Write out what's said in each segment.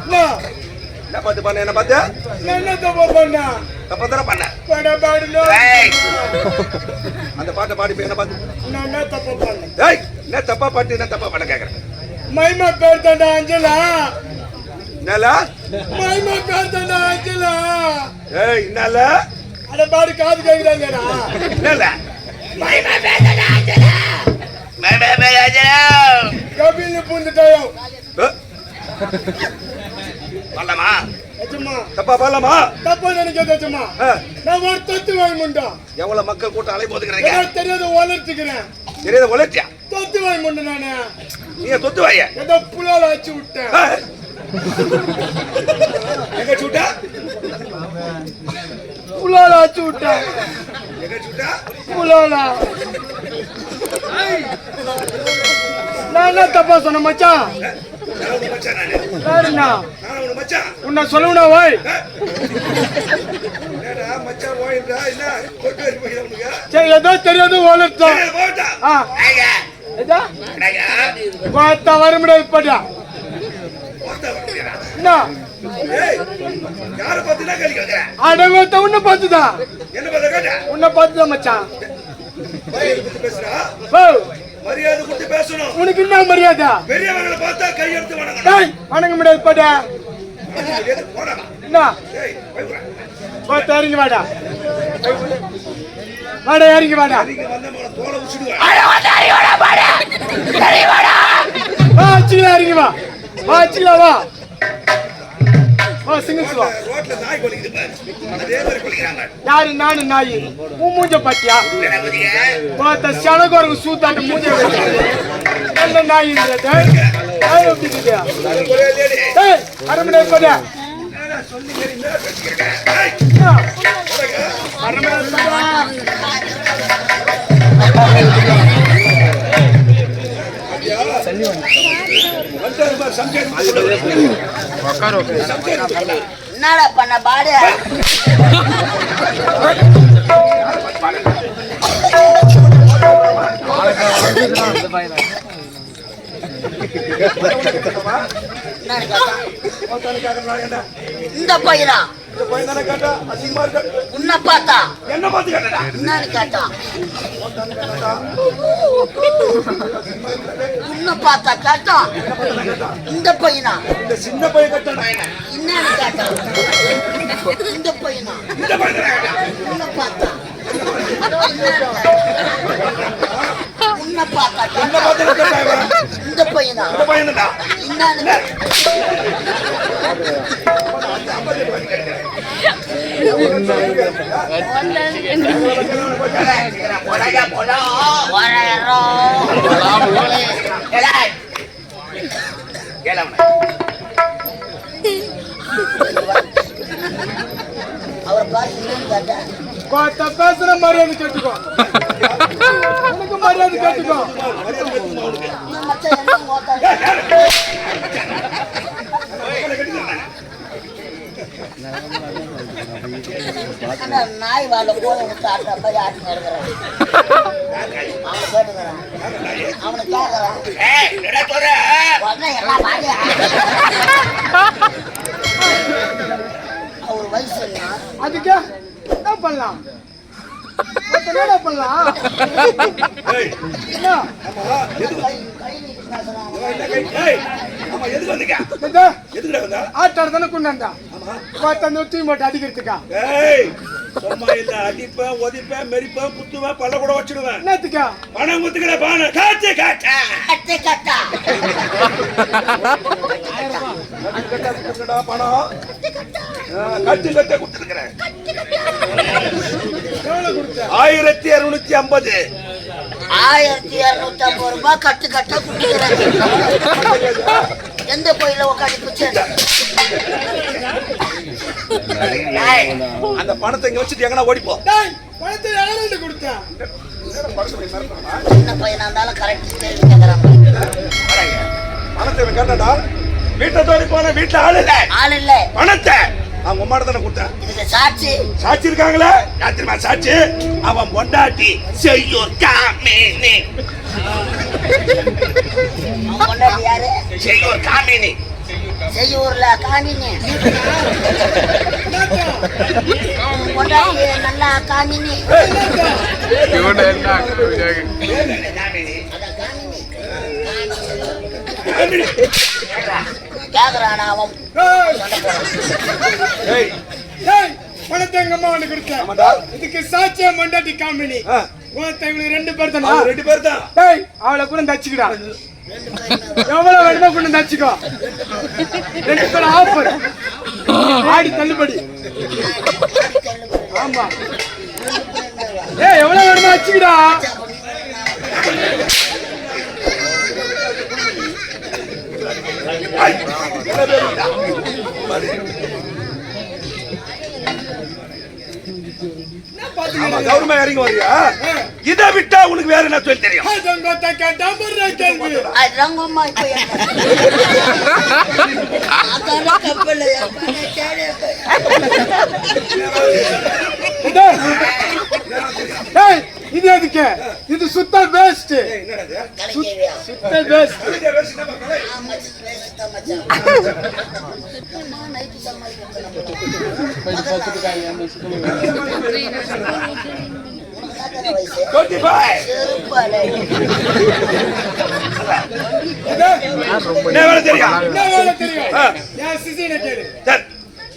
என்ன என்ன பார்த்து பண்ண என்ன பார்த்து என்ன தப்பு பண்ணா தப்பா தானே பண்ண பட பாடுல அந்த பாட்டை பாடி போய் என்ன பார்த்து நான் என்ன தப்பு பண்ணேன் ஏய் என்ன தப்பா பாட்டு என்ன தப்பா பண்ண கேக்குறேன் மைமா பேர் தாண்டா அஞ்சலா? என்னல? மைமா பேர் தாண்டா அஞ்சலா? ஏய் என்னல? அட பாடு காது கேக்குறாங்கடா என்னல? கபில் பூந்துட்டாயோ? ஏ? பண்ணலாமா எஜமா. தப்பா பண்ணலாமா தப்பா நினைக்காத ஆ, நான் ஒரு தத்து வாங்கி முண்டா. எவ்வளவு மக்கள் கூட்டம் அலை போதுக்கிறீங்க ஏதோ தெரியாத வளர்த்துக்கிறேன் தெரியாத உழைச்சியா தொத்து வாங்கி முண்ட நானு. நீங்க தொத்து வாய. ஏதோ புலால வச்சு விட்டேன். எங்க சூட்டா? புலால வச்சு விட்டேன். எங்க சூட்டா? புலால. நான் என்ன தப்பா சொன்ன மச்சான்? உன்னை போய் உனக்கு. சரி ஏதோ தெரியாத வளர்த்தோம் சரி, போட்டா ஆ ஏதா? பார்த்தா வர முடியாது இப்படா போட்டா வர முடியாதா? என்ன? அடங்கத்த உன்னை பார்த்துதான் என்ன பார்த்த கேட்ட உன்னை பார்த்துதான் மச்சான்? மரியாதை கொடுத்து பேசணும் உனக்கு என்ன மரியாதை? பெரியவர்களை பார்த்தா கையெடுத்து வணங்கணும் வணங்க முடியாது படா. என்ன வாடா. வாடா இறங்கி வாடா. நீங்க வந்த மேல தோலை உச்சிடுவேன் வா அச்சிக்கலாம் இறங்கி வா. வா அச்சிக்கலாம் வா. வா சிங்கிள்ஸ் வா. யாரு நானு நாய்? உன் மூஞ்ச பாத்தியா? பார்த்த சனகோருக்கு சூத்தாண்டு மூஞ்ச. நல்ல நாய் அரை மணி நேரம் என்னடா பண்ண பாடு? இந்த பையனா? இந்த கேட்டா உன்னை பார்த்தா? என்ன பார்த்து கேட்டடா என்னன்னு உன்னை பார்த்தா கேட்டா? இந்த பையனா? இந்த சின்ன பையன் கேட்டா? என்னன்னு இந்த பையனா? இந்த உன்னை பார்த்தா? உன்னை பார்த்தா என்ன பார்த்து இந்த பையனா இந்த பையன் தான் அவர் பார்த்து கேட்டேன் கேட்டுக்கோ. இந்த மச்சான் என்ன மோத்தா ஆனா நாய் வாழ போய் ஆட்ட மாதிரி ஆட்டி நடக்கிறான் அவனை கேட்டுக்கிறான். அவனை கேட்கறான். உடனே எல்லாம் அவர் வயசு என்ன? அதுக்கு பண்ணலாம். என்னடா பண்ணலாம். ஏய் என்ன? ஆட்டாடு தானே கொண்டாண்டா ஆமா. பார்த்து அந்த தூய் போட்டு அடிக்கிறதுக்கா? ஏய் சும்மா இல்ல. அடிப்பேன் ஒதிப்பேன் மெரிப்பேன் குத்துவேன் பல்ல கூட வச்சிடுவேன். என்னத்துக்கா? பணம் குத்துக்கிற பானை. காச்சு காச்சா கட்டு கட்டா குத்துடா பணம். கட்டு கட்ட குத்துருக்கிறேன் எவ்வளவு கொடுத்த ஆயிரத்தி இருநூத்தி ஐம்பது. ஆயிரத்தி இருநூத்தி ஐம்பது ரூபாய் கட்டு கட்டா குடிக்கிறாங்க எந்த கோயில உட்காந்து பிச்சை அந்த பணத்தை இங்க வச்சுட்டு எங்கனா ஓடிப்போம் டேய் பணத்தை யாருக்கு கொடுத்த? சின்ன பையனா இருந்தாலும் கரெக்ட் பணத்தை கேட்டாடா? வீட்டை தோடி போன வீட்டுல ஆளு இல்ல. ஆள் இல்ல. பணத்தை. அவங்க உம்மாட தானே கொடுத்தேன். இதுக்கு சாட்சி. சாட்சி இருக்காங்களே? யார் தெரியுமா சாட்சி? அவன் பொண்டாட்டி செய்யூர் காமினி. அவன் கொண்டாடி யாரு? செய்யூர் காமினி. செய்யூர்ல காமினி. அவன் கொண்டாடி நல்லா காமினி. காமினி? காமினி? கேக்குறான் அவன்? பணத்தை எங்க அம்மா உனக்கு கொடுத்தேன். இதுக்கு சாட்சியா மண்டாட்டி காமினி. ஆ, ஒருத்தன் இவனுக்கு ரெண்டு பேர் தானா? ரெண்டு பேர் தான். ஏய்! அவளை கூட தச்சுக்கடா. எவ்வளவு வேணுமோ கொண்டு தச்சுக்கோ. ரெண்டு பேரும் ஆஃபர் ஆடி தள்ளுபடி. ஆமா. ஏய் எவ்வளவு வேணுமோ வச்சுக்கடா ஐ, எத்தனை பேர் இருந்தா? பாரு. ஆமா, கௌரவமா இறங்கி வரியா இதை விட்டா உனக்கு வேற என்ன சொல்லி தெரியும் அதங்கொத்த கேள்வி இது எதுக்கு? இது சுத்த வேஸ்ட் சுத்த வேஸ்ட் இதை? வச்சு என்ன பார்க்கல? ஆமா பேசிட்டா மச்சான். நான் நைட்டு சமாளிக்கிறேன் வயசு 25. செருப்பாலே என்ன? வேலை தெரியும்? தெரியும்?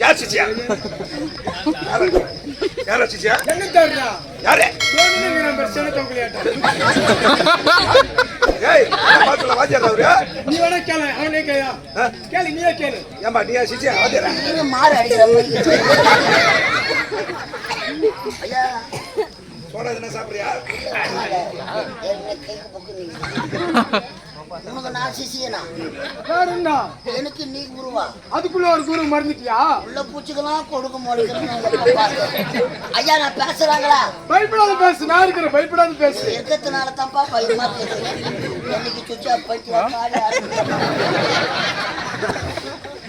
யார் சிச்சியா யாரா சிச்சியா என்ன தர்றா யாரு தோணுங்கிற நம்பர் சென தொங்கலியாட்டம் ஏய் பாத்துல வாத்தியார் அவரு நீ வேணா கேளு அவனே கேயா? கேளு நீயே கேளு ஏம்பா நீயா சிச்சியா வாத்தியாரா நீங்க மாறு அடிக்கிற ஐயா சோடா என்ன சாப்பிடுறியா உனக்கு நான் சிசியனா? என்ன எனக்கு நீ குருவா? அதுக்குள்ள ஒரு குரு மறந்துட்டியா? உள்ள பூச்சிக்கெல்லாம் கொடுக்க முடிக்கிறேன் ஐயா நான் பேசுறாங்களா? பயப்படாத பேசு நான் இருக்கிற பயப்படாத பேசு. இருக்கிறதுனால தான்ப்பா பயமா இருக்குது என்னைக்கு சுச்சா ஆரம்பிச்சா.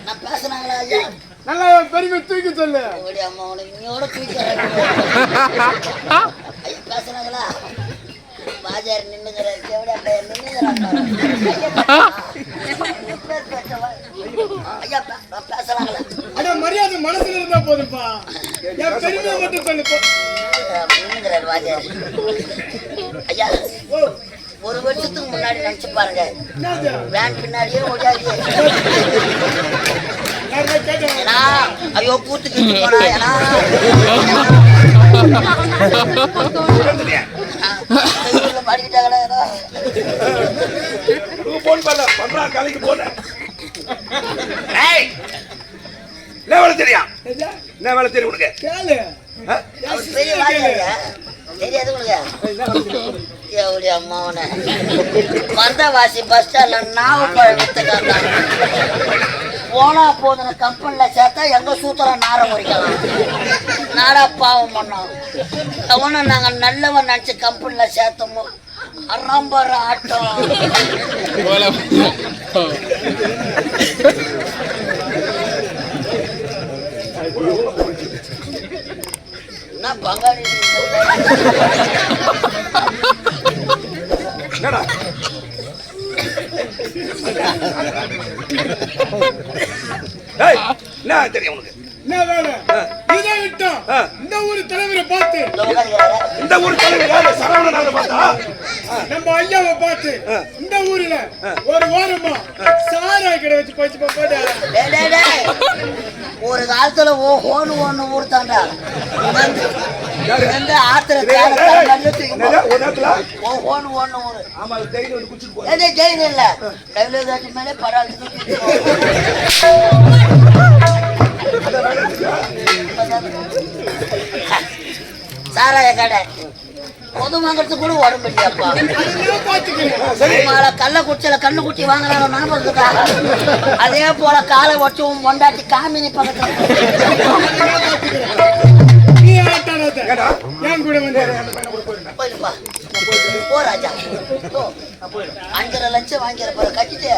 நான் பேசுறாங்களா ஐயா? நல்லா பெருமை தூக்கி சொல்லு. அம்மா உனக்கு நீயோட தூக்கி பேசுறாங்களா? பாஜார் நின்னுங்கிற எவ்வளோ நின்னுங்கிறான் ஐயா பே- நான் பேசுறாங்களா அட மரியாதை மனசுல இருந்தா என் மட்டும் வாஜார் ஐயா ஒரு வருஷத்துக்கு முன்னாடி நினைச்சு பாருங்க? வேன் பின்னாடியே ஐயோ போனா கையூர்ல பாடிக்கிட்டாங்களா போன் பண்ணல பண்றா காலைக்கு போன ஏய் என்ன வேலை தெரியும் எது? என்ன வேலை தெரியும் உனக்கு? தெரியாது எவ்வளோ அம்மாவன பஸ் ஸ்டாண்ட்ல நாவப்பழம் வித்துக்காங்க போனா போதுன கம்பெனில சேர்த்தா எங்க சூத்திரம் நார முறிக்கலாம். நாடா பாவம் பண்ணோம். அவனை நாங்க நல்லவன் நினைச்சு கம்பெனில சேர்த்தோமோ. அரம்பர ஆட்டம். என்ன பங்காளி? என்ன தெரியும் உனக்கு. இந்த ஊர் தலைவரை பார்த்து இந்த ஊர் தலைவர் சரவணன் பார்த்தா? நம்ம ஐயாவை பார்த்து இந்த ஊர்ல ஒரு வாரமா சாராய கடை வச்சு போச்சு. ஒரு காலத்துல ஓஹோன்னு ஒண்ணு ஊர்த்தாண்டா. ஆத்திர ஓஹோன்னு ஒண்ணு ஊரு. ஜெயில இல்ல. கையில ஏதாச்சும் மேலே பரவாயில்ல. சாராய கடை. பொது வாங்குறது கூட உடம்பு இல்லையாப்பா. அதெல்லாம் பாத்துக்கிறேன் கள்ள குச்சியில கண்ணு குட்டி வாங்குறாங்க ஞாபகம் அதே போல காலை வச்சு உன் பொண்டாட்டி காமினி பக்கத்துல. போ ராஜா. போ. அஞ்சரை லட்சம் வாங்கிற போற கட்டிட்டு.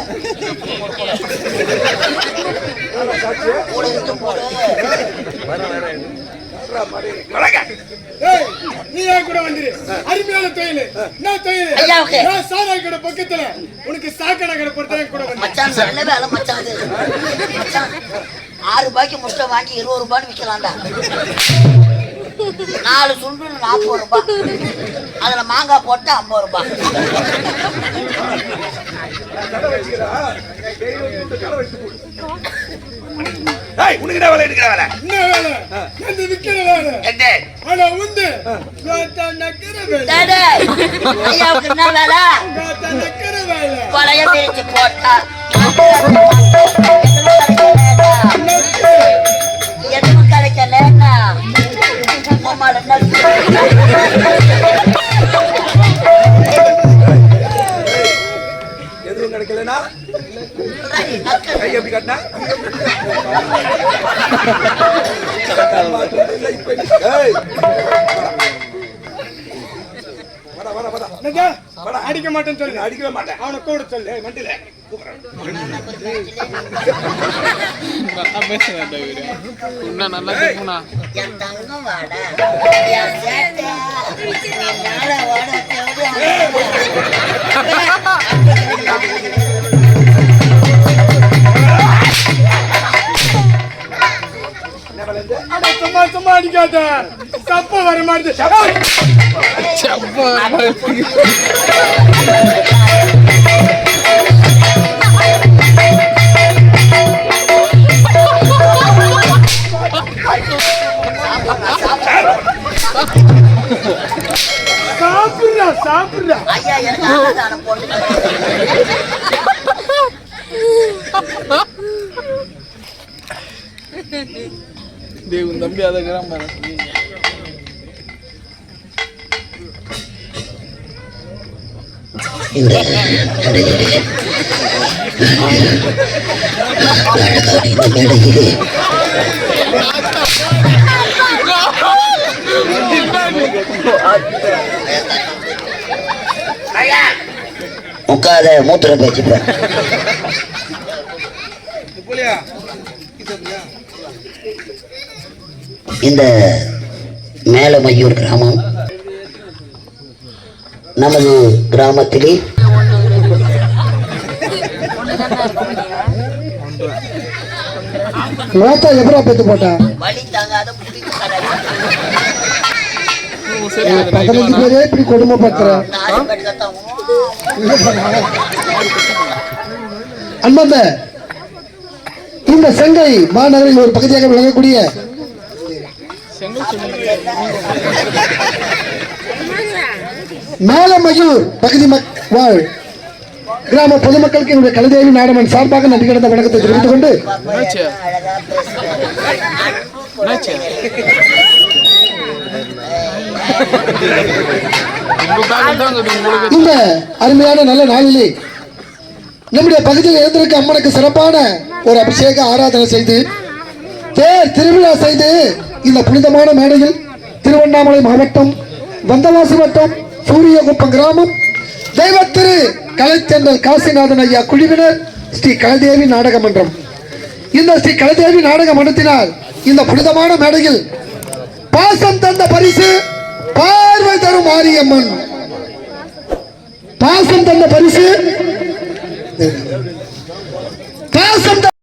போட இருந்து போடு. நீ கூட வந்துரு? அருமையான தொழில். என்ன தொழில். நான் கடை பக்கத்துல. உனக்கு சாக்கடை கடை பொறுத்த கூட மச்சான் நல்ல வேலை மச்சான் மச்சான் ஆறு ரூபாய்க்கு முட்டை வாங்கி இருபது ரூபான்னு விற்கலாம்டா நாலு சுண்டு நாற்பது ரூபாய். அதுல மாங்காய் போட்டு ஐம்பது ரூபாய். ஏய், உனக்கு என்ன வேலை எடுக்கிற வேலை? என்ன வேலை? எந்த விக்கிற வேலை? என்ன ஆனா உந்து காத்தா நக்கிற வேலை. டேடே, ஐயாவுக்கு என்ன வேலை? காத்தா நக்கிற வேலை. பழைய பிரிச்சு போட்டா. எதுவும் கிடைக்கலன்னா உம்மால எதுவும் கிடைக்கலனா கை எப்படி கட்டினா? அடிக்க மாட்டேன்னு சொல்லு அடிக்கவே மாட்டேன். அவனை கூட சொல்லு. மண்டியில. நல்லா என் தங்கம் வாடா. சும்மா அடிக்காத. சப்ப வர மாட்டேது சாப்பிடுறா சாப்பிடுறா. ஐயா எனக்கு அன்னதானம் போட்டு டேய் உன் தம்பி அதை கிராம இந்த கடையிலே இந்த மேடையிலே உட்காத மூத்திர பேச்சுப்பேன் இந்த மேலமையூர் கிராமம் நமது கிராமத்திலே ரோத்தா எப்படா பெத்து போட்டா? பதினஞ்சு பேரே இப்படி கொடுமைப்படுத்துற. நாலு பேர் இந்த செங்கை மாநகரில் ஒரு பகுதியாக விளங்கக்கூடிய மேலமயூர் பகுதி மக் வாழ். கிராம பொதுமக்களுக்கு என்னுடைய கலைதேவி நாடமன் சார்பாக நன்றி கிடந்த வணக்கத்தை தெரிவித்துக் கொண்டு உங்க இந்த அருமையான நல்ல நாளிலே நம்முடைய பகுதியில் இருந்திருக்க அம்மனுக்கு சிறப்பான ஒரு அபிஷேக ஆராதனை செய்து தேர் திருவிழா செய்து இந்த புனிதமான மேடையில் திருவண்ணாமலை மாவட்டம் வந்தவாசி வட்டம் சூரியகுப்பம் கிராமம் தெய்வத்திரு கலைச்சென்றல் காசிநாதன் ஐயா குழுவினர் ஸ்ரீ கலைதேவி நாடக மன்றம். இந்த ஸ்ரீ கலைதேவி நாடக மன்றத்தினால் இந்த புனிதமான மேடையில் பாசம் தந்த பரிசு பார்வை தரும் மாரியம்மன். பாசம் தந்த பரிசு பாசம்